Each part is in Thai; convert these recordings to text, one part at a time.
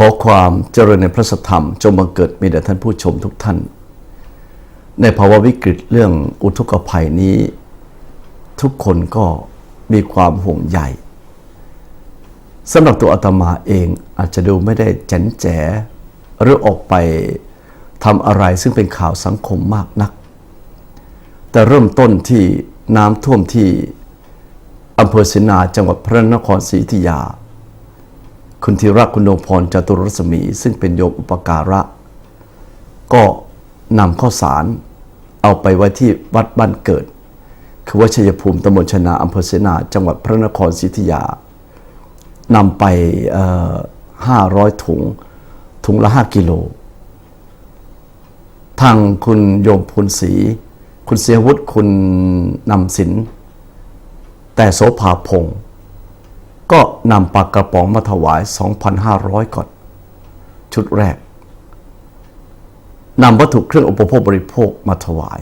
ขอความเจริญในพระสธรรมจงบังเกิดมีแด่ท่านผู้ชมทุกท่าน ในภาวะวิกฤตเรื่องอุทกภัยนี้ ทุกคนก็มีความห่วงใยสำหรับตัวอาตมาเองอาจจะดูไม่ได้แจ๋นแจ๋หรือออกไปทำอะไรซึ่งเป็นข่าวสังคมมากนัก แต่เริ่มต้นที่น้ำท่วมที่อำเภอสินาจังหวัดพระนครศรีอยุธยา คุณธีระคุณโนพรจตุรสมี ซึ่งเป็นโยมอุปการะ ก็นำข้าวสารเอาไปไว้ที่วัดบ้านเกิด คือวัชยภูมิตำบลชนาอำเภอเสนา จังหวัดพระนครศรีอยุธยานำไปห้าร้อยถุง ถุงละห้ากิโล ทางคุณโยมพูนศรี คุณเสียวุฒิคุณนำสิน แต่โสภาพงศ์ ก็นำปากกระป๋องมาถวาย 2,500 ก่อน ชุดแรกนำวัตถุเครื่องอุปโภคบริโภคมาถวาย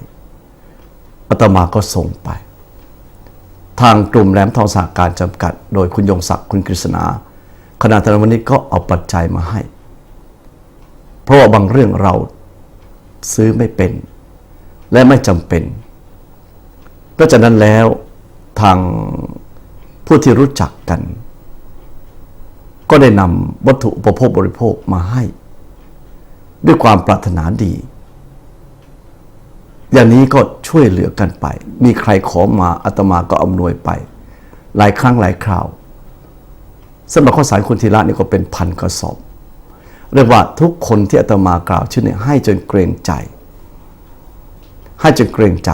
อาตมาก็ส่งไป ทางกลุ่มแหลมทองสหการจำกัด โดยคุณยงศักดิ์คุณกฤษณาคณะธนวันนี้ก็เอาปัจจัยมาให้ เพราะว่าบางเรื่องเราซื้อไม่เป็น และไม่จำเป็น ก็จากนั้นแล้วทาง ผู้ที่รู้จักกัน ก็ได้นำวัตถุอุปโภคบริโภคมาให้ ด้วยความปรารถนาดี อย่างนี้ก็ช่วยเหลือกันไป มีใครขอมาอาตมาก็อำนวยไป หลายครั้งหลายคราวสำหรับข้าวสารคุณธีระนี่ก็เป็นพันกระสอบเรียกว่าทุกคนที่อาตมากล่าวชื่อเนี่ยให้จนเกรงใจ ให้จนเกรงใจ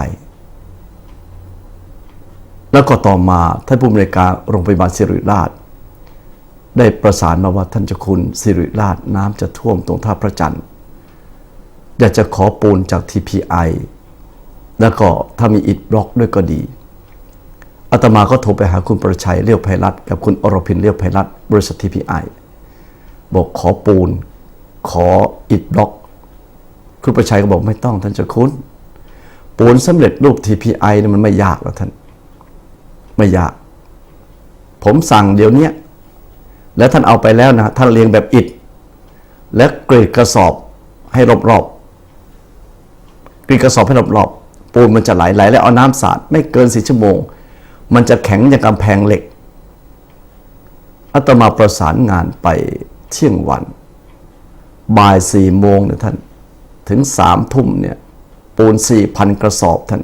แล้วก็ต่อมาท่านผู้บริการโรงพยาบาลสิริราช ได้ประสานมาว่าท่านเจ้าคุณสิริราชน้ำจะท่วมตรงท่าพระจันทร์อยากจะขอปูนจาก TPI แล้วก็ถ้ามีอิฐบล็อกด้วยก็ดีอาตมาก็โทรไปหาคุณประชัยเลี้ยวไพรัตกับคุณอรพินเลี้ยวไพรัตบริษัท TPI บอกขอปูน ขออิฐบล็อก คุณประชัยก็บอกไม่ต้องท่านเจ้าคุณปูนสำเร็จรูป TPI เนี่ยมันไม่ยากแล้วท่าน ไม่ยาก ผมสั่งเดี๋ยวนี้แล้วท่านเอาไปแล้วนะ ท่านเรียงแบบอิฐและกรีดกระสอบให้รอบๆกรีดกระสอบให้รอบๆปูนมันจะไหลไหลแล้วเอาน้ำสาดไม่เกินสี่ชั่วโมง มันจะแข็งอย่างกำแพงเหล็กอาตมาประสานงานไปเที่ยงวัน บ่ายสี่โมงเนี่ยท่าน ถึงสามทุ่มเนี่ย ปูนสี่พันกระสอบท่าน